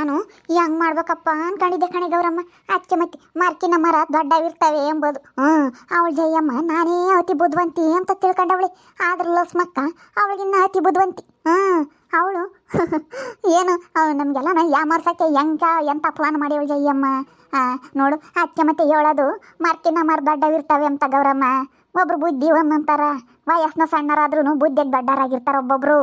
ನಾನು ಹೆಂಗ್ ಮಾಡ್ಬೇಕಪ್ಪ ಅನ್ಕೊಂಡಿದ್ದೆ ಕಣೆ ಗೌರಮ್ಮ. ಅದಕ್ಕೆ ಮತ್ತೆ ಮಾರ್ಕಿನ ಮರ ದೊಡ್ಡವಿರ್ತವೆ ಎಂಬುದು. ಹ್ಞೂ ಅವಳು ಜಯಮ್ಮ, ನಾನೇ ಅತಿ ಬುದ್ಧವಂತಿ ಅಂತ ತಿಳ್ಕೊಂಡವಳಿ. ಆದ್ರ ಲಸ್ಮಕ್ಕ ಅವಳಿಗಿನ್ನ ಅತಿ ಬುದ್ಧವಂತಿ. ಹ್ಞೂ ಅವಳು? ಏನು ನಮಗೆಲ್ಲ ಯಾಮರ್ಸಕ್ಕೆ ಹೆಂಗ ಎಂತ ಪ್ಲಾನ್ ಮಾಡ್ಯವಳು ಜಯಮ್ಮ? ನೋಡು ಅದಕ್ಕೆ ಮತ್ತೆ ಹೇಳೋದು ಮಾರ್ಕಿನ ಮರ ದೊಡ್ಡವಿರ್ತವೆ ಅಂತ ಗೌರಮ್ಮ. ಒಬ್ರು ಬುದ್ಧಿ ಒಂದಂತಾರ ವಯಸ್ಸನ್ನ ಸಣ್ಣರಾದ್ರೂ ಬುದ್ಧಿಗೆ ದೊಡ್ಡರಾಗಿರ್ತಾರ ಒಬ್ಬೊಬ್ರು.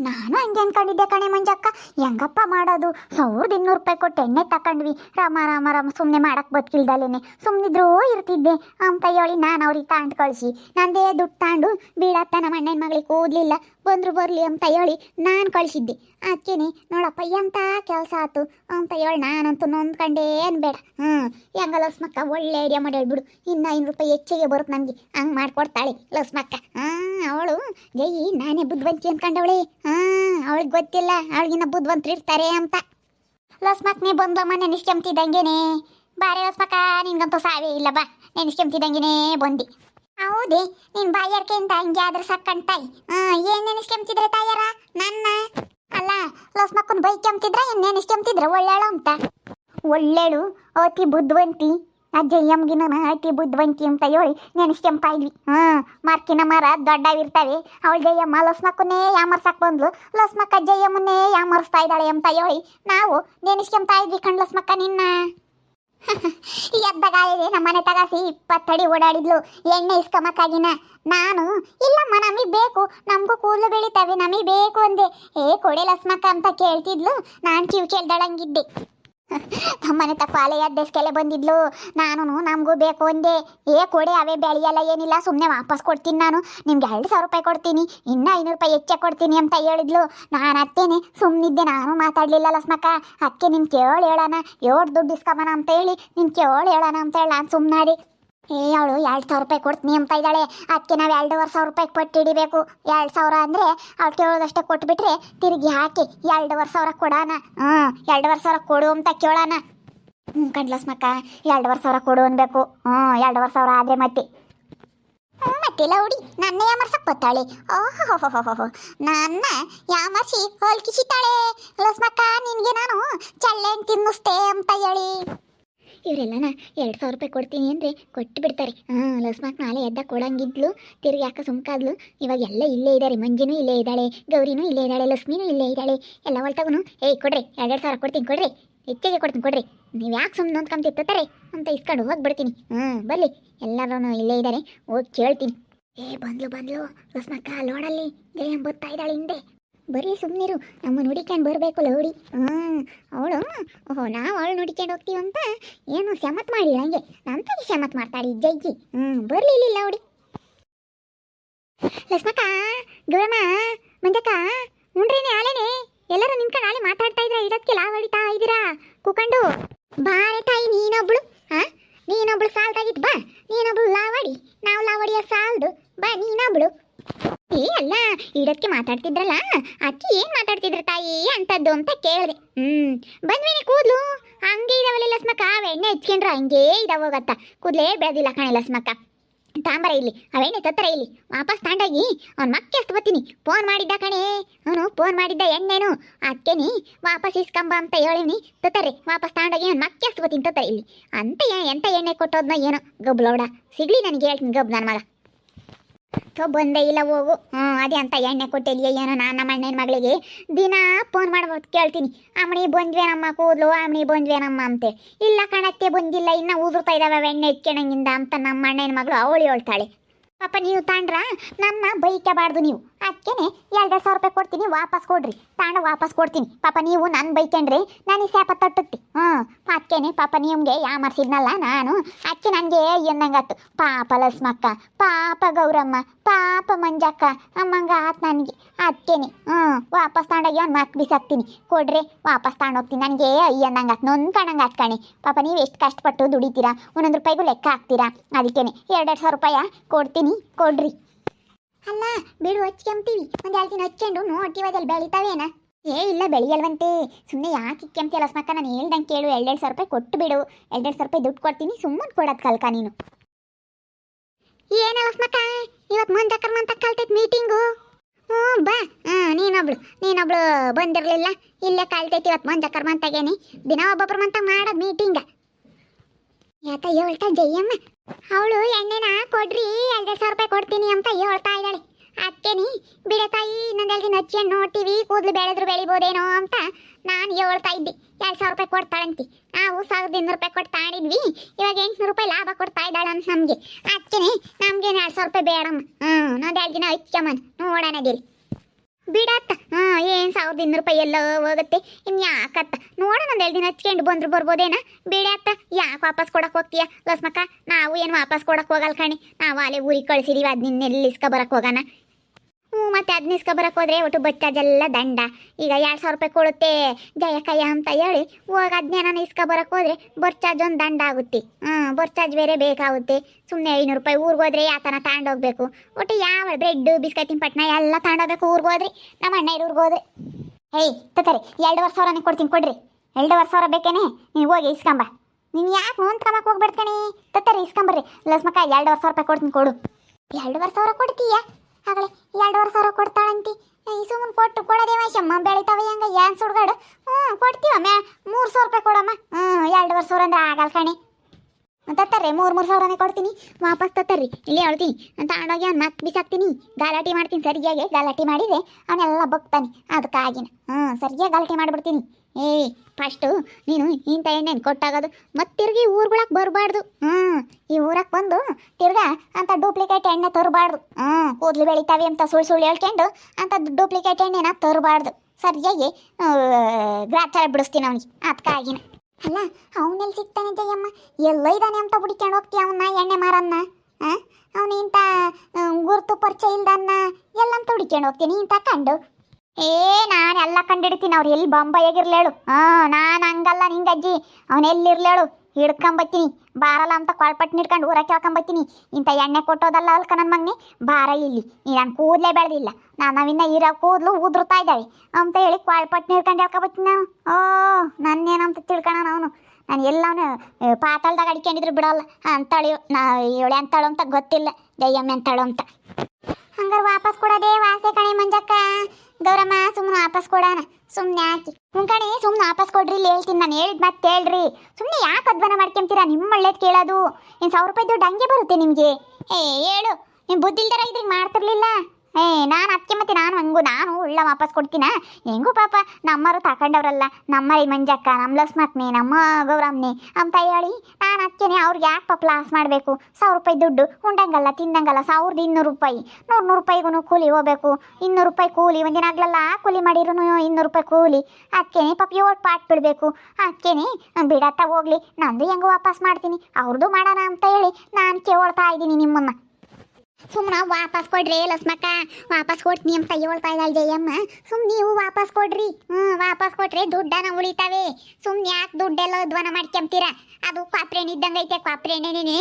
ನಾನು ಹಂಗೆ ಅನ್ಕೊಂಡಿದ್ದೆ ಕಣೆ ಮಂಜಕ್ಕ. ಹೆಂಗಪ್ಪ ಮಾಡೋದು? ಸಾವಿರದ ಇನ್ನೂರು ರೂಪಾಯಿ ಕೊಟ್ಟು ಎಣ್ಣೆ ತಕೊಂಡ್ವಿ. ರಾಮ ರಾಮ ರಾಮ ಸುಮ್ಮನೆ ಮಾಡಕ್ಕೆ ಬದುಕಿಲ್ದಲೇನೆ ಸುಮ್ಮನಿದ್ರೂ ಇರ್ತಿದ್ದೆ. ಅಂತ ಹೇಳಿ ನಾನು ಅವ್ರಿಗೆ ತಾಂಡ್ ಕಳಿಸಿ. ನಂದೇ ದುಡ್ಡು ತಾಂಡು ಬೀಳತ್ತ ನಮ್ಮ ಅಣ್ಣನ ಮಗಳಿಗೆ ಕೂದ್ಲಿಲ್ಲ. ಬಂದ್ರು ಬರಲಿ ಅಂತ ಹೇಳಿ ನಾನು ಕಳಿಸಿದ್ದೆ. ಅದಕ್ಕೇನೆ ನೋಡಪ್ಪ, ಎಂತ ಕೆಲಸ ಆತು? ಅಂತ ಹೇಳಿ ನಾನಂತೂ ನೊಂದ್ಕೊಂಡೇನು ಬೇಡ. ಹ್ಞೂ ಹೆಂಗ ಲಸ್ಮಕ್ಕ ಒಳ್ಳೆ ಐಡಿಯಾ ಮಾಡಿ ಹೇಳ್ಬಿಡು ಇನ್ನು ಐನೂರು ರೂಪಾಯಿ ಹೆಚ್ಚಿಗೆ ಬರುತ್ತೆ ನನಗೆ ಹಂಗೆ ಮಾಡ್ಕೊಡ್ತಾಳೆ ಲಸ್ಮಕ್ಕ ಹಾಂ ಅವಳು, ಜೈ, ನಾನೇ ಬುದ್ಧಿವಂತಿ ಅನ್ಕೊಂಡವಳೆ. ಹಾಂ ಅವಳಿಗೆ ಗೊತ್ತಿಲ್ಲ. ಅವಳಿಗಿನ್ನ ಬುದ್ಧಿವಂತರಿರ್ತಾರೆ ಅಂತ. ಲಸ್ಮಕ್ನೇ ಬಂದ್ಲಮ್ಮ ನೆನೆಸ್ಕೊಂತಿದ್ದಂಗೆನೆ ಬಾರೆ ಲಸ್ಮಕ ನಿನ್ಗಂತೂ ಸಾವೇ ಇಲ್ಲ ಬಾ. ನೆನೆಸ್ಕೊಂತಿದ್ದಂಗೆನೇ ಬಂದಿ. ಹೌದೇ, ನಿನ್ ಬಾಯರ್ಕೆಯಿಂದ ಹಂಗೆ ಆದ್ರೆ ಸಾಕಂತಾಯಿ ಹಾಂ ಏನು ನೆನೆಸ್ಕೊಂತಿದ್ರೆ ತಾಯಾರ? ನನ್ನ? ಅಲ್ಲ, ಲಸ್ಮಕ್ಕನ್ ಕೆಂತಿದ್ರೆ ಏನು ನೆನೆಸ್ಕೊಂತಿದ್ರ ಒಳ್ಳೇಳು ಅಂತ. ಒಳ್ಳೆಳು, ಅತಿ ಬುದ್ಧಿವಂತಿ. ಅಜ್ಜಯ್ಯಮ್ಗಿನ ಅತಿ ಬುದ್ಧಿವಂತಿ ಅಂತ ಹೇಳಿ ನೆನೆಸ್ಕೊಂತ ಇದ್ವಿ. ಹಾಂ, ಮಾರ್ಕಿನ ಮರ ದೊಡ್ಡವಿರ್ತಾವೆ. ಅವಳ ಜಯ್ಯಮ್ಮ ಲಸ್ಮಕ್ಕನ್ನೇ ಯಾಮರ್ಸಕ್ ಬಂದ್ಲು. ಲಸ್ಮಕ್ಕ ಜಯ್ಯಮ್ಮನ್ನೇ ಯಾಮರ್ಸ್ತಾ ಇದ್ದಾಳೆ ಅಂತ ಹೇಳಿ ನಾವು ನೆನೆಸ್ಕೊಂತ ಇದ್ವಿ ಕಣ್ ಲಸ್ಮಕ್ಕ ನಿನ್ನ. ಎದ್ದಗಾಗಿದೆ ನಮ್ಮನೆ ತಗಾಸಿ ಇಪ್ಪತ್ತಡಿ ಓಡಾಡಿದ್ಲು. ಎಣ್ಣೆ ಇಸ್ಕಮಕ್ಕಾಗಿನ. ನಾನು, ಇಲ್ಲಮ್ಮ, ನಮಗೆ ಬೇಕು. ನಮಗೂ ಕೂದಲು ಬೆಳಿತಾವೆ, ನಮಗೆ ಬೇಕು ಅಂದೆ. ಏ, ಕೊಡೆ ಲಸ್ಮಕ್ಕ ಅಂತ ಕೇಳ್ತಿದ್ಲು. ನಾನು ಕಿವಿ ಕೇಳ್ದಳಂಗಿದ್ದೆ ನಮ್ಮನೆ ತಕ್ಕ ಅಲೆ ಅಡ್ಡೆಸ್ಕೆಲೆ ಬಂದಿದ್ಲು. ನಾನು ನಮಗೂ ಬೇಕು ಒಂದೇ ಏ ಕೊಡೆ ಅವೇ ಬೆಳೆಯಲ್ಲ ಏನಿಲ್ಲ ಸುಮ್ಮನೆ ವಾಪಸ್ ಕೊಡ್ತೀನಿ ನಾನು. ನಿಮ್ಗೆ ಎರಡು ಸಾವಿರ ರೂಪಾಯಿ ಕೊಡ್ತೀನಿ, ಇನ್ನೂ ಐನೂರು ರೂಪಾಯಿ ಹೆಚ್ಚೆ ಕೊಡ್ತೀನಿ ಅಂತ ಹೇಳಿದ್ಲು. ನಾನು ಅತ್ತೇನೆ ಸುಮ್ಮನಿದ್ದೆ ನಾನು ಮಾತಾಡಲಿಲ್ಲ ಲಸ್ಮಕ್ಕ ಅಕ್ಕೆ ನಿನ್ ಕೇಳಿ ಹೇಳೋಣ, ಏಳು ದುಡ್ಡು ಇಸ್ಕೊಂಬನ ಅಂತ ಹೇಳಿ, ನಿನ್ ಕೇಳಿ ಹೇಳೋಣ ಅಂತ ಹೇಳಿ ನಾನು ಸುಮ್ಮನಾಡಿ ಏ, ಅವಳು ಎರಡು ಸಾವಿರ ರೂಪಾಯಿ ಕೊಡ್ತೀನಿ ಅಂತ ಇದ್ದಾಳೆ? ಅದಕ್ಕೆ ನಾವು ಎರಡೂವರೆ ಸಾವಿರ ರೂಪಾಯಿ ಪಟ್ಟು ಹಿಡಿಬೇಕು. ಎರಡು ಸಾವಿರ ಅಂದರೆ ಅವ್ಳು ಕೇಳೋದಷ್ಟೇ ಕೊಟ್ಬಿಟ್ರೆ ತಿರುಗಿ ಹಾಕಿ ಎರಡೂವರೆ ಸಾವಿರ ಕೊಡೋಣ ಹ್ಞೂ ಎರಡೂವರೆ ಸಾವಿರ ಕೊಡು ಅಂತ ಕೇಳೋಣ ಹ್ಞೂ ಕಂಡ್ಲಸ್ಮಕ್ಕ ಎರಡೂವರೆ ಸಾವಿರ ಕೊಡು ಅನ್ಬೇಕು. ಹ್ಞೂ ಎರಡೂವರೆ ಸಾವಿರ ಆದರೆ ಮತ್ತೆ. ಮತ್ತಿಲ್ಲ ಮತ್ತೆ ಲೌಡಿ ನನ್ನ ಯಾಮರ್ಸಕ್ಕೆ ಬತ್ತಾಳೆ? ಓಹೋ ನನ್ನ ಯಾಮರ್ಸಿ ಹೋಲ್ಕಿಸಿತಾಳೆ ಲಸ್ಮಕ್ಕ ನಿನಗೆ ನಾನು ಚಳ್ಳೆಣ್ಣು ತಿನ್ನಿಸ್ತೆ ಅಂತ ಹೇಳಿ. ಇವರೆಲ್ಲನ ಎರಡು ಸಾವಿರ ರೂಪಾಯಿ ಕೊಡ್ತೀನಿ ಅಂದರೆ ಕೊಟ್ಟು ಬಿಡ್ತಾರೆ. ಹಾಂ ಲಸ್ಮಾಕ್ ನಾಳೆ ಎದ್ದ ಕೊಡಂಗಿದ್ಲು, ತಿರುಗಿ ಯಾಕೆ ಸುಮ್ಕಾದ್ಲು. ಇವಾಗ ಎಲ್ಲ ಇಲ್ಲೇ ಇದ್ದಾರೆ ಮಂಜಿನೂ ಇಲ್ಲೇ ಇದ್ದಾಳೆ, ಗೌರಿನೂ ಇಲ್ಲೇ ಇದ್ದಾಳೆ, ಲಕ್ಷ್ಮಿನೂ ಇಲ್ಲೇ ಇದ್ದಾಳೆ. ಎಲ್ಲ ಒಳ್ತಗನು ಏಯ್, ಕೊಡ್ರಿ ಎರಡೆರಡು ಸಾವಿರ ಕೊಡ್ತೀನಿ, ಕೊಡ್ರಿ, ಹೆಚ್ಚಿಗೆ ಕೊಡ್ತೀನಿ, ಕೊಡ್ರಿ. ನೀವು ಯಾಕೆ ಸುಮ್ಮನೆ ಅಂದ್ಕೊಂತಿರ್ತಾರೆ ಅಂತ ಇಸ್ಕೊಂಡು ಹೋಗ್ಬಿಡ್ತೀನಿ ಹ್ಞೂ ಬರಲಿ ಎಲ್ಲರೂ ಇಲ್ಲೇ ಇದ್ದಾರೆ ಹೋಗಿ ಕೇಳ್ತೀನಿ. ಏ, ಬಂದ್ಲು ಬಂದ್ಲು ಲಸ್ಮಕ್ಕ ಲೋಡಲ್ಲಿ ಜಯಂ ಬರ್ತಾ ಇದ್ದಾಳೆ ಹಿಂದೆ. ಬರ್ಲಿ ಸುಮ್ಮನಿರು ನಮ್ಮ ನುಡಿಕೊಂಡು ಬರಬೇಕು ಲೌಡಿ. ಹ್ಞೂ ಅವಳು, ಓಹೋ, ನಾವು ಅವಳು ನುಡಿಕೊಂಡು ಹೋಗ್ತೀವಂತ? ಏನು ಶಮತ್ ಮಾಡಿಲ್ಲ ಹಂಗೆ? ನಂತಾಗಿ ಶಮತ್ ಮಾಡ್ತಾಳೆ ಈ ಜಜ್ಜಿ ಹ್ಞೂ ಬರಲಿ ಇಲ್ಲಿ ಲೌಡಿ. ಲಕ್ಷ್ಮಕ್ಕ, ಗೌರಮ್ಮ, ಮಂಜಕ್ಕ, ಉಂಡ್ರೇನೆ, ಆಲೇನೆ? ಎಲ್ಲರೂ ನಿಂತ್ಕೊಂಡು ಆಲೆ ಮಾತಾಡ್ತಾ ಇದ್ರೆ ಇದಕ್ಕೆ ಲಾವ್ ಹೊಡಿತಾ ಇದ್ದೀರಾ? ಕೂಕೊಂಡು ಬಾರೆ ತಾಯಿ, ನೀನೊಬ್ಳು ಹಾಂ ನೀನೊಬ್ಳು ಸಾಲ್ದಾಗಿತ್ತು ಬಾ. ನೀನೊಬ್ಳು ಲಾವಡಿ ನಾವು ಲಾವಡಿಯ ಸಾಲ್ದು. ಬಾ, ನೀನೊಬ್ಳು. ಏ ಅಲ್ಲ ಇಡಕ್ಕೆ ಮಾತಾಡ್ತಿದ್ರಲ್ಲ? ಅಕ್ಕಿ ಏನ್ ಮಾತಾಡ್ತಿದ್ರ ತಾಯಿ ಅಂತದ್ದು ಅಂತ ಕೇಳಿದೆ. ಹ್ಮ್, ಬಂದ್ವೇನೆ ಕೂದ್ಲು? ಹಂಗೆ ಇದಾವಲ್ಲ ಲಸ್ಮಕ್ಕ ಎಣ್ಣೆ ಹಚ್ಕೊಂಡ್ರ ಹಂಗೆ ಇದಾವ ಗೊತ್ತಾ ಕೂದ್ಲೇ ಬೆಳೆದಿಲ್ಲ ಕಣೆ ಲಸ್ಮಕ್ಕ. ತಾಂಬರ ಇಲ್ಲಿ ಅವೇನೆ ತತ್ತರ ಇಲ್ಲಿ ವಾಪಸ್ ತಾಂಡಾಗಿ, ಅವ್ನ ಮಕ್ಕೆ ಎಷ್ಟು ಬರ್ತೀನಿ ಫೋನ್ ಮಾಡಿದ್ದ ಕಣೆ? ಅವನು ಫೋನ್ ಮಾಡಿದ್ದ ಎಣ್ಣೆನು. ಅಕ್ಕೇನಿ ವಾಪಸ್ ಇಸ್ಕಂಬ ಅಂತ ಹೇಳಿನಿ ತತ್ತರಿ, ವಾಪಸ್ ತಾಂಡಾಗಿ ಅವ್ನ ಮಕ್ಕೆ ಎಷ್ಟು ಬರ್ತೀನಿ ತತ್ತರ ಇಲ್ಲಿ ಅಂತ ಎಂತ ಎಣ್ಣೆ ಕೊಟ್ಟೋದ್ನ ಏನೋ, ಗಬ್ಲೋಡ. ಸಿಗ್ಲಿ ನನಗೆ ಹೇಳ್ತೀನಿ, ಗಬ್ ನನ್ನ ಮಗ. ಬಂದೇ, ಇಲ್ಲ ಹೋಗು. ಹ್ಞೂ ಅದೇ ಅಂತ ಎಣ್ಣೆ ಕೊಟ್ಟಿಲ್ಲ, ಏನೋ ನಾನು ನಮ್ಮ ಅಣ್ಣನ ಮಗಳಿಗೆ. ದಿನ ಫೋನ್ ಮಾಡ್ಬೋದು ಕೇಳ್ತೀನಿ. ಅಮ್ಮಣಿ ಬಂದ್ವೇನಮ್ಮ ಕೂದಲು ಅಮ್ಮಣಿ ಬಂದ್ವೇನಮ್ಮ ಅಂತೆ. ಇಲ್ಲ ಕಣಕ್ಕೆ ಬಂದಿಲ್ಲ, ಇನ್ನೂ ಉದುರ್ತಾ ಇದ್ದಾವೆ ಎಣ್ಣೆ ಇಟ್ಕೊಳಂಗಿಂದ ಅಂತ ನಮ್ಮ ಅಣ್ಣನ ಮಗಳು ಅವಳು ಹೇಳ್ತಾಳೆ. ಪಾಪ ನೀವು ತಾಂಡ್ರ, ನನ್ನ ಬೈಕಬಾರ್ದು ನೀವು. ಅದಕ್ಕೇನೆ ಎರಡು ಸಾವಿರ ರೂಪಾಯಿ ಕೊಡ್ತೀನಿ, ವಾಪಸ್ ಕೊಡ್ರಿ. ತಾಂಡ ವಾಪಸ್ ಕೊಡ್ತೀನಿ. ಪಾಪ, ನೀವು ನನ್ನ ಬೈಕೊಂಡ್ರಿ ನನಗೆ ಸ್ಯಾಪ ತಟ್ಟುತ್ತಿ. ಹ್ಞೂ ಅದಕ್ಕೇನೆ ಪಾಪ, ನಿಮ್ಗೆ ಯಾಮರ್ಸಿದ್ನಲ್ಲ ನಾನು. ಅಕ್ಕಿ ನನಗೆ ಎಂದಂಗತ್ತು ಪಾಪ ಲಸ್ಮಕ್ಕ, ಪಾಪ ಗೌರಮ್ಮ, ಪಾಪ ಮಂಜಕ್ಕ, ಅಮ್ಮಂಗ ಆತ್ ನನಗೆ. ಅದಕ್ಕೇನೆ ಹ್ಞೂ ವಾಪಸ್ ತಗೊಂಡೋಗಿ ಅವ್ನು ಮಕ್ ಬಿಸಾಕ್ತೀನಿ. ಕೊಡ್ರಿ ವಾಪಸ್ ತಗೊಂಡೋಗ್ತೀನಿ. ನನಗೆ ಅಯ್ಯಂದಂಗಾತ್ ನೊಂದ್ಕಣಂಗೆ ಕಣೆ. ಪಾಪ ನೀವು ಎಷ್ಟು ಕಷ್ಟಪಟ್ಟು ದುಡಿತೀರಾ? ಒಂದೊಂದು ರೂಪಾಯಿಗೂ ಲೆಕ್ಕ ಹಾಕ್ತೀರಾ? ಅದಕ್ಕೇನೆ. ಎರಡೆರಡು ಸಾವಿರ ರೂಪಾಯ ಕೊಡ್ತೀನಿ. ಕೊಡ್ರಿ. ಅಲ್ಲ ಬಿಡು ಹಚ್ಕೊಂತೀವಿ ಒಂದು ಎರಡು ದಿನ ಹಚ್ಕೊಂಡು ನೋಡ್ತೀವಿ ಅದಲ್ಲಿ ಬೆಳಿತಾವೇನ? ಏ ಇಲ್ಲ ಬೆಳೆಯಲ್ವಂತೆ. ಸುಮ್ಮನೆ ಯಾಕೆ ಇಕ್ಕೆಂತಿ ಲಸ್ಮಕ್ಕ ನಾನು ಹೇಳ್ದಂಗೆ ಕೇಳು. ಎರಡೆರಡು ಸಾವಿರ ರೂಪಾಯಿ ಕೊಟ್ಟು ಬಿಡು. ಎರಡೆರಡು ಸಾವಿರ ರೂಪಾಯಿ ದುಡ್ಡು ಕೊಡ್ತೀನಿ. ಸುಮ್ಮನೆ ಕೊಡೋದು ಕಲ್ಕ ನೀನು. ಏನಲ್ಲ ಲಸ್ಮಕ್ಕ ಇವತ್ತು ಮುಂದೆ ಅಂತ ಕಲ್ತೈತೆ ಮೀಟಿಂಗು ಹ್ಞೂ, ಬಾ. ಹಾಂ ನೀನೊಬ್ಳು ನೀನೊಬ್ಳು ಬಂದಿರಲಿಲ್ಲ? ಇಲ್ಲೇ ಕಾಲ್ತೈತಿ ಇವತ್ತು ಮಂಜ ಕರ್ಮಂತಾಗೇನಿ ದಿನ ಒಬ್ಬೊಬ್ರು ಮಂತ ಮಾಡೋದು ಮೀಟಿಂಗ ಯಾತ ಹೇಳ್ತಾ ಜಯಮ್ಮ ಅವಳು ಎಣ್ಣೆನ ಕೊಡ್ರಿ ಎರಡು ಸಾವಿರ ರೂಪಾಯಿ ಕೊಡ್ತೀನಿ ಅಂತ ಹೇಳ್ತಾ ಇದ್ದಾಳೆ. ಅಕ್ಕೇನಿ, ಬಿಡ ತಾಯಿ ದಿನ ಹಚ್ಚಿ ನೋಡ್ತೀವಿ, ಕೂದಲು ಬೆಳೆದ್ರು ಬೆಳಿಬೋದೇನೋ ಅಂತ ನಾನು ಹೇಳ್ತಾ ಇದ್ದೆ. ಎರಡು ಸಾವಿರ ರೂಪಾಯಿ ಕೊಡ್ತಾಳಂತಿ. ನಾವು ಸಾವಿರದ ಇನ್ನೂರು ರೂಪಾಯಿ ಕೊಟ್ಟು ತಾಡಿದ್ವಿ ಇವಾಗ ಎಂಟುನೂರು ರೂಪಾಯಿ ಲಾಭ ಕೊಡ್ತಾ ಇದ್ದಾಳೆ ಅಂತ ನಮಗೆ. ಅಕ್ಕೇನೆ, ನಮ್ಗೇನು ಎರಡು ಸಾವಿರ ರೂಪಾಯಿ ಬೇಡಮ್ಮ. ಇನ್ನೊಂದು ಎರಡು ದಿನ ಹಚ್ಚಮ್ಮನ್ ನೋಡೋಣ ದಿರಿ ಬಿಡತ್ತ. ಹಾಂ, ಏನು ಸಾವಿರದ ಇನ್ನೂರು ರೂಪಾಯಿ ಎಲ್ಲ ಹೋಗುತ್ತೆ. ಇನ್ನು ಯಾಕತ್ತ? ನೋಡೋಣ ಒಂದು ದಿನ ಹಚ್ಕೊಂಡು ಬಂದ್ರು ಬರ್ಬೋದೇನ? ಬಿಡತ್ತ. ಯಾಕೆ ವಾಪಸ್ ಕೊಡಕ್ಕೆ ಹೋಗ್ತೀಯ? ಲಸ್ಮಕ್ಕ, ನಾವು ಏನು ವಾಪಸ್ ಕೊಡಕ್ಕೆ ಹೋಗಲ್ಲ ಕಣಿ. ನಾವು ಅಲ್ಲೇ ಊರಿಗೆ ಕಳಿಸಿದೀವಿ ಅದು ನಿನ್ನೆಲ್ಲಿಸ್ಕ ಬರಕ್ ಬರಕ್ಕೆ ಹೋಗೋಣ? ಹ್ಞೂ ಮತ್ತೆ ಅದ್ನ ಇಸ್ಕೊ ಬರಕ್ಕೆ ಹೋದ್ರೆ ಒಟ್ಟು ಬಚ್ಚಾಜೆಲ್ಲ ದಂಡ. ಈಗ ಎರಡು ಸಾವಿರ ರೂಪಾಯಿ ಕೊಡುತ್ತೆ ಜಯಕಯ್ಯ ಅಂತ ಹೇಳಿ, ಹೋಗಿ ಅದನ್ನೇನ ಇಸ್ಕೊ ಬರಕ್ಕೆ ಹೋದ್ರೆ ಬರ್ಚಾರ್ಜ್ ಒಂದು ದಂಡ ಆಗುತ್ತೆ. ಹ್ಞೂ ಬರ್ಚಾರ್ಜ್ ಬೇರೆ ಬೇಕಾಗುತ್ತೆ. ಸುಮ್ಮನೆ ಐನೂರು ರೂಪಾಯಿ ಊರಿಗೆ ಹೋದ್ರೆ ಯಾತನ ತಗೊಂಡೋಗ್ಬೇಕು ಒಟ್ಟು ಯಾವ ಬ್ರೆಡ್ ಬಿಸ್ಕಟಿನ ಪಟ್ನ ಎಲ್ಲ ತಗೊಂಡೋಗ್ಬೇಕು ಊರಿಗೆ ಹೋದ್ರಿ. ನಮ್ಮ ಅಣ್ಣ ಊರಿಗೆ ಹೋದ್ರೆ. ಹೇಯ್ ತತ್ತರಿ ಎರಡುವರೆ ಸಾವಿರನೇ ಕೊಡ್ತೀನಿ, ಕೊಡ್ರಿ. ಎರಡುವರೆ ಸಾವಿರ ಬೇಕೇನೆ? ನೀವು ಹೋಗಿ ಇಸ್ಕೊಂಬ. ನೀನು ಯಾಕೆ ನೋಂದ್ಕೊಂಬಕ್ಕೆ ಹೋಗ್ಬಿಡ್ತಾನೆ? ತತ್ತರಿ ಇಸ್ಕೊಂಬರ್ರಿ. ಲಸ್ಮಕ್ಕ, ಎರಡುವರೆ ಸಾವಿರ ರೂಪಾಯಿ ಕೊಡ್ತೀನಿ, ಕೊಡು. ಎರಡುವರೆ ಸಾವಿರ ಕೊಡ್ತೀಯ? ಆಗಲೇ ಎರಡುವರೆ ಸಾವಿರ ಕೊಡ್ತಾಳಂತಿ. ಈ ಸುಮ್ಮನೆ ಕೊಟ್ಟು ಕೊಡೋದೇ ವೈಶಮ್ಮ ಬೆಳಿತಾವೆ ಹೆಂಗ? ಏನ್ ಸುಡ್ಗಾಡು? ಹ್ಞೂ, ಕೊಡ್ತೀವ ಮ್ಯಾ ಮೂರು ಸಾವಿರ ರೂಪಾಯಿ ಕೊಡಮ್ಮ. ಹ್ಞೂ, ಎರಡೂವರೆ ಸಾವಿರ ಅಂದ್ರೆ ಆಗಲ್ಲ ಕಣೆ. ತತ್ತರ್ರಿ, ಮೂರು ಮೂರು ಸಾವಿರನೇ ಕೊಡ್ತೀನಿ. ವಾಪಸ್ ತತ್ತರ್ರಿ. ಇಲ್ಲಿ ಹೇಳ್ತೀನಿ. ತಗೊಂಡೋಗಿ ಅವ್ನು ಮತ್ತೆ ಬಿಸಾಕ್ತೀನಿ. ಗಲಾಟೆ ಮಾಡ್ತೀನಿ ಸರಿಯಾಗಿ ಗಲಾಟೆ ಮಾಡಿದರೆ ಅವನೆಲ್ಲ ಬಗ್ತಾನೆ. ಅದಕ್ಕಾಗಿನ. ಹ್ಞೂ, ಸರಿಯಾಗಿ ಗಲಾಟೆ ಮಾಡಿಬಿಡ್ತೀನಿ. ಏಯ್, ಫಸ್ಟು ನೀನು ಇಂಥ ಎಣ್ಣೆನ ಕೊಟ್ಟಾಗೋದು ಮತ್ತೆ ತಿರುಗಿ ಊರುಗಳಕ್ಕೆ ಬರಬಾರ್ದು. ಹ್ಞೂ ಈ ಊರಕ್ಕೆ ಬಂದು ತಿರ್ಗಾ ಅಂತ ಡೂಪ್ಲಿಕೇಟ್ ಎಣ್ಣೆ ತರಬಾರ್ದು. ಹ್ಞೂ ಕೂದಲು ಬೆಳಿತಾವೆ ಅಂತ ಸುಳ್ಳು ಸುಳ್ಳು ಹೇಳ್ಕೊಂಡು ಅಂತ ಡೂಪ್ಲಿಕೇಟ್ ಎಣ್ಣೆನ ತರಬಾರ್ದು. ಸರಿಯಾಗಿ ಗ್ರಾಚಾರ ಬಿಡಿಸ್ತೀನಿ ಅವನಿಗೆ ಅದಕ್ಕಾಗಿನ ಅಲ್ಲ ಅವನಲ್ಲಿ ಸಿಗ್ತಾನೆ ಜಯಮ್ಮ? ಎಲ್ಲ ಇದ್ದಾನೆ ಅಂತ ಹುಡ್ಕೊಂಡು ಹೋಗ್ತೀಯ ಅವನ್ನ ಎಣ್ಣೆ ಮಾರನ್ನ? ಅವನು ಇಂಥ ಗುರುತು ಪರಿಚಯ ಇಲ್ದನ್ನ ಎಲ್ಲಂತ ಹುಡ್ಕೊಂಡು ಹೋಗ್ತೀನಿ ಇಂಥ ಕಂಡು? ಏ, ನಾನು ಎಲ್ಲ ಕಂಡಿಡ್ತೀನಿ. ಅವ್ರು ಎಲ್ಲಿ ಬೊಂಬಾಯಾಗಿರ್ಲೇಳು ಹಾಂ, ನಾನು ಹಂಗಲ್ಲ ನಿಂಗಜ್ಜಿ ಅವನು ಎಲ್ಲಿರ್ಲೇಳು ಹಿಡ್ಕೊಂಬತ್ತೀನಿ. ಬಾರಲ್ಲ ಅಂತ ಕೊಳ್ಪಟ್ಟು ಹಿಡ್ಕೊಂಡು ಊರ ಕೇಳ್ಕೊಂಬತ್ತೀನಿ ಇಂಥ ಎಣ್ಣೆ ಕೊಟ್ಟೋದಲ್ಲ ಅಲ್ಕ ನನ್ನ ಮಗನೇ? ಬಾರ ಇಲ್ಲಿ. ನಾನು ಕೂದಲೇ ಬೆಳೆದಿಲ್ಲ. ನಾನು ನಾವಿನ್ನ ಇರೋ ಕೂದಲು ಉದುರ್ತಾ ಇದ್ದಾವೆ. ಅಂತ ಹೇಳಿ ಕೊಳ್ಪಟ್ಟು ಹಿಡ್ಕೊಂಡು ಹೇಳ್ಕೊಬತ್ತೀನಿ ನಾನು. ಓ, ನನ್ನೇನಂತ ತಿಳ್ಕೊಳ ಅವನು ನಾನು ಎಲ್ಲವನು ಪಾತಾಳ್ದಾಗ ಅಡ್ಕೊಂಡಿದ್ರು ಬಿಡಲ್ಲ. ಅಂತಾಳು, ನಾ, ಇವಳೆ ಅಂತಾಳು ಅಂತ ಗೊತ್ತಿಲ್ಲ. ದಯ್ಯಮ್ಮೆ ಅಂತಾಳು ಅಂತ. ಹಂಗಾರೆ ವಾಪಸ್ ಕೊಡೋದೇ ವಾಸೆ ಕಣೆ ಮಂಜಕ್ಕ. ಗೌರಮ್ಮ ಸುಮ್ಮನೆ ವಾಪಸ್ ಕೊಡೋಣ. ಸುಮ್ಮನೆ ಹಾಕಿ ಮುಂಕಣಿ ಕಣೆ ಸುಮ್ಮನೆ ವಾಪಸ್ ಕೊಡ್ರಿ ಇಲ್ಲಿ ಹೇಳ್ತೀನಿ. ನಾನು ಹೇಳಿದ್ ಮತ್ತೆ ಹೇಳ್ರಿ ಸುಮ್ಮನೆ ಯಾಕೆ ಅಧ್ವಾನ ಮಾಡ್ಕೊಂತೀರಾ? ನಿಮ್ಮ ಒಳ್ಳೇದು ಕೇಳೋದು. ಇನ್ನು ಸಾವಿರ ರೂಪಾಯಿ ದುಡ್ಡು ಹಂಗೆ ಬರುತ್ತೆ ನಿಮಗೆ? ಏ, ಹೇಳು. ನಿಮ್ಮ ಬುದ್ಧಿ ಇಲ್ದಾರ ಇದ್ರಿಗೆ ಮಾಡ್ತಿರ್ಲಿಲ್ಲ. ಏ, ನಾನು ಅದಕ್ಕೆ ಮತ್ತೆ ನಾನು ಹಂಗು, ನಾನು ಉಳ್ಳ ವಾಪಸ್ ಕೊಡ್ತೀನ? ಹೆಂಗೂ ಪಾಪ ನಮ್ಮರು ತಗೊಂಡವ್ರಲ್ಲ ನಮ್ಮ ಮಂಜಕ್ಕ ನಮ್ಮ ಲಕ್ಷ್ಮಕ್ನೆ ನಮ್ಮ ಗೌರಮ್ನೆ ಅಂತ ಹೇಳಿ ನಾನು ಅದಕ್ಕೇನೆ ಅವ್ರಿಗೆ ಯಾಕೆ ಪಾಪ ಲಾಸ್ ಮಾಡಬೇಕು? ಸಾವಿರ ರೂಪಾಯಿ ದುಡ್ಡು, ಉಂಡಂಗಲ್ಲ, ತಿಂದಂಗಲ್ಲ, ಸಾವಿರದ ಇನ್ನೂರು ರೂಪಾಯಿ. ನೂರು ನೂರು ರೂಪಾಯಿಗೂ ಕೂಲಿ ಹೋಗ್ಬೇಕು. ಇನ್ನೂರು ರೂಪಾಯಿ ಕೂಲಿ, ಒಂದಿನ ಆಗ್ಲಲ್ಲ, ಕೂಲಿ ಮಾಡಿರೂ ಇನ್ನೂರು ರೂಪಾಯಿ ಕೂಲಿ. ಅದಕ್ಕೇನೆ ಪಾಪ ಏಳು ಪಾಟ್ ಬಿಡಬೇಕು. ಅದಕ್ಕೇನೆ ಬಿಡತ್ತ ಹೋಗ್ಲಿ, ನಂದು ಹೆಂಗು ವಾಪಸ್ ಮಾಡ್ತೀನಿ. ಅವ್ರದ್ದು ಮಾಡೋಣ ಅಂತ ಹೇಳಿ, ನಾನು ಕೇಳ್ತಾ ಇದ್ದೀನಿ ನಿಮ್ಮನ್ನ. ಸುಮ್ಮನೆ ವಾಪಸ್ ಕೊಡ್ರಿ ಲಸ್ಮಕ್ಕ. ವಾಪಸ್ ಕೊಡ್ತೀನಿ ಅಂತ ಹೇಳ್ತಾ ಇದ್ದಾಳೆ ಜಯಮ್ಮ. ಸುಮ್ಮನೆ ನೀವು ವಾಪಸ್ ಕೊಡ್ರಿ. ಹ್ಞೂ ವಾಪಸ್ ಕೊಟ್ರೆ ದುಡ್ಡನ ಉಳಿತಾವೆ. ಸುಮ್ಮನೆ ಯಾಕೆ ದುಡ್ಡೆಲ್ಲ ಉದ್ವನ ಮಾಡ್ಕೊಂತೀರ ಅದು ಪಾತ್ರೆ ಇದ್ದಂಗೆ ಐತೆ ಪಾತ್ರೆ ಎಣ್ಣೆನೇ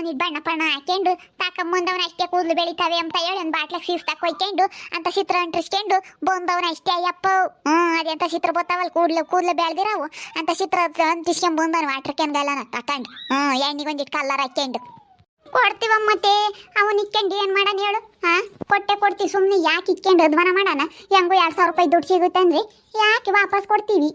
ಒಂದು ಬಣ್ಣ ಪಣ್ಣ ಹಾಕ್ಕೊಂಡು ತಾಕಂಬಂದವನ ಅಷ್ಟೇ ಕೂದಲು ಬೆಳಿತಾವೆ ಅಂತ ಹೇಳಿ ಒಂದು ಬಾಟ್ಲಾಗ ತಕ್ಕ ಹೊಯ್ಕೊಂಡು, ಅಂತ ಚಿತ್ರ ಅಂಟಿಸ್ಕೊಂಡು ಬಂದವನ ಅಷ್ಟೇ ಅಯ್ಯಪ್ಪ. ಹ್ಞೂ ಅದೆಂತ ಚಿತ್ರ ಬರ್ತಾವಲ್ಲ ಕೂದಲು ಕೂದಲು ಬೆಳೆದಿರವು ಅಂತ ಚಿತ್ರ ಅಂಟಿಸ್ಕೊಂಡ್ ಬಂದವನು ವಾಟ್ರ್ ಕ್ಯಾನ್ಗೆಲ್ಲನ ತಕೊಂಡು ಹ್ಞೂ ಎಣ್ಣೆಗೆ ಒಂದಿಟ್ಟು ಕಲ್ಲರ್ ಹಾಕ್ಕೊಂಡು ಕೊಡ್ತೀವ ಮತ್ತೆ? ಅವನ್ ಇಕ್ಕೊಂಡು ಏನ್ ಮಾಡಣ ಹೇಳು? ಹಾ? ಕೊಟ್ಟೆ ಕೊಡ್ತೀವಿ ಸುಮ್ಮನೆ ಯಾಕೆ ಇಕ್ಕೊಂಡು ಅಧ್ವಾನ ಮಾಡೋಣ? ಹೆಂಗೋ ಎರಡು ಸಾವಿರ ರೂಪಾಯಿ ದುಡ್ಡು ಸಿಗುತ್ತೆ ಅಂದ್ರೆ ಯಾಕೆ ವಾಪಸ್ ಕೊಡ್ತೀವಿ?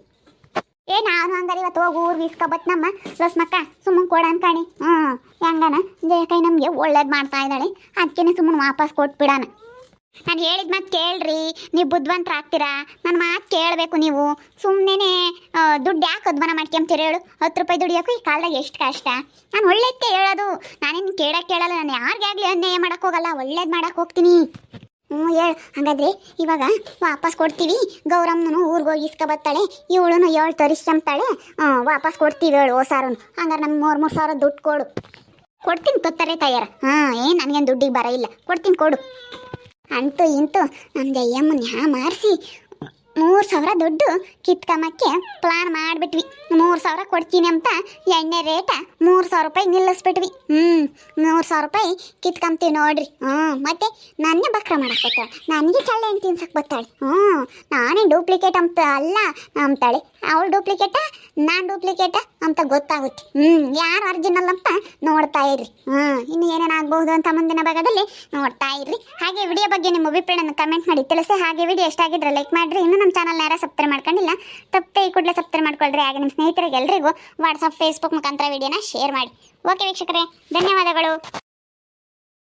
ಏ, ನಾನು ಹಂಗಾರೆ ಇವತ್ತು ಹೋಗಿ, ಊರು ಬೀಸ್ಕೊಬತ್ ನಮ್ಮ ಲಸ್ಮಕ್ಕ ಸುಮ್ಮನೆ ಕೊಡ ಅನ್ಕಾಣಿ ಹ್ಞೂ ಹೆಂಗನ? ಜಯಕೈ ನಮಗೆ ಒಳ್ಳೇದು ಮಾಡ್ತಾ ಇದ್ದಾಳೆ. ಅದಕ್ಕೆ ಸುಮ್ಮನೆ ವಾಪಸ್ ಕೊಟ್ಬಿಡೋಣ ನಾನು ಹೇಳಿದ ಮಾತು ಕೇಳ್ರಿ, ನೀವು ಬುದ್ಧಿವಂತರ ಆಗ್ತೀರಾ? ನನ್ನ ಮಾತು ಕೇಳಬೇಕು ನೀವು. ಸುಮ್ಮನೆ ದುಡ್ಡು ಯಾಕೆ ಅಧ್ವಾನ ಮಾಡ್ಕೊಂತೀರ ಹೇಳು? ಹತ್ತು ರೂಪಾಯಿ ದುಡಿಯೋಕು ಈ ಕಾಲದಾಗ ಎಷ್ಟು ಕಷ್ಟ. ನಾನು ಒಳ್ಳೇದಕ್ಕೆ ಹೇಳೋದು. ನಾನೇನು ಕೇಳಕ್ಕೆ ಕೇಳಲ್ಲ, ನಾನು ಯಾರಿಗಾಗಲಿ ಅನ್ಯಾಯ ಮಾಡಕ್ಕೆ ಹೋಗಲ್ಲ, ಒಳ್ಳೇದು ಮಾಡಕ್ಕೆ ಹೋಗ್ತೀನಿ. ಹ್ಞೂ, ಹೇಳು. ಹಾಗಾದ್ರೆ ಇವಾಗ ವಾಪಸ್ ಕೊಡ್ತೀವಿ. ಗೌರಮ್ಮನು ಊರಿಗೆ ಹೋಗಿ ಇಸ್ಕೊಬತ್ತಾಳೆ. ಇವಳು ಏಳು ತರಿಸ್ಕೊಂತಾಳೆ ವಾಪಸ್ ಕೊಡ್ತೀವಿ ಹೇಳು ಓಸಾರನು. ಹಂಗಾರೆ ನಮ್ಗೆ ಮೂರು ಮೂರು ಸಾವಿರ ದುಡ್ಡು ಕೊಡು. ಕೊಡ್ತೀನಿ ತೊತ್ತರೆ ತಯಾರ. ಹಾಂ ಏನು ನನಗೇನು ದುಡ್ಡಿಗೆ ಬರ ಇಲ್ಲ. ಕೊಡ್ತೀನಿ ಕೊಡು. ಅಂತೂ ಇಂತೂ ನಮ್ಮ ದಯ್ಯಮ್ಮನ ಯಾ ಮಾರಿಸಿ ಮೂರು ಸಾವಿರ ದುಡ್ಡು ಕಿತ್ಕೊಂಬಕ್ಕೆ ಪ್ಲಾನ್ ಮಾಡಿಬಿಟ್ವಿ. ಮೂರು ಸಾವಿರ ಕೊಡ್ತೀನಿ ಅಂತ ಎಣ್ಣೆ ರೇಟ ಮೂರು ಸಾವಿರ ರೂಪಾಯಿ ನಿಲ್ಲಿಸ್ಬಿಟ್ವಿ. ಹ್ಞೂ ಮೂರು ಸಾವಿರ ರೂಪಾಯಿ ಕಿತ್ಕೊಂತೀವಿ ನೋಡ್ರಿ. ಹ್ಞೂ ಮತ್ತೆ ನನ್ನೇ ಬಕ್ರ ಮಾಡಕ್ಕೆ ಬರ್ತಾಳೆ ನನಗೆ ಚಳ್ಳೆ ಹಣ್ಣು ತಿನ್ಸಕ್ಕೆ ಬರ್ತಾಳೆ ಹ್ಞೂ ನಾನೇ ಡೂಪ್ಲಿಕೇಟ್ ಅಂತ ಅಲ್ಲ ಅಂತಾಳೆ. ಅವಳು ಡೂಪ್ಲಿಕೇಟ ನಾನು ಡೂಪ್ಲಿಕೇಟ ಅಂತ ಗೊತ್ತಾಗುತ್ತೆ. ಹ್ಞೂ ಯಾರು ಅರ್ಜಿನಲ್ ಅಂತ ನೋಡ್ತಾ ಇರ್ರಿ. ಹ್ಞೂ ಇನ್ನು ಏನೇನಾಗಬಹುದು ಅಂತ ಮುಂದಿನ ಭಾಗದಲ್ಲಿ ನೋಡ್ತಾ ಇರ್ರಿ. ಹಾಗೆ ವಿಡಿಯೋ ಬಗ್ಗೆ ನಿಮ್ಮ ಅಭಿಪ್ರಾಯನ ಕಮೆಂಟ್ ಮಾಡಿ ತಿಳಿಸಿ. ಹಾಗೆ ವಿಡಿಯೋ ಎಷ್ಟಾಗಿದ್ರೆ ಲೈಕ್ ಮಾಡಿರಿ. ಇನ್ನು ನಮ್ಮ ಚಾನಲ್ನ ಯಾರು ಸಬ್ಸ್ಕ್ರೈಬ್ ಮಾಡ್ಕೊಂಡಿಲ್ಲ ತಪ್ಪೇ ಈ ಕೂಡಲೇ ಸಬ್ಸ್ಕ್ರೈಬ್ ಮಾಡ್ಕೊಳ್ರಿ. ಹಾಗೆ ನಿಮ್ಮ ಸ್ನೇಹಿತರಿಗೆ ಎಲ್ರಿಗೂ ವಾಟ್ಸಪ್ ಫೇಸ್ಬುಕ್ ಮುಖಾಂತರ ವಿಡಿಯೋನ ಶೇರ್ ಮಾಡಿ. ಓಕೆ ವೀಕ್ಷಕರೇ, ಧನ್ಯವಾದಗಳು.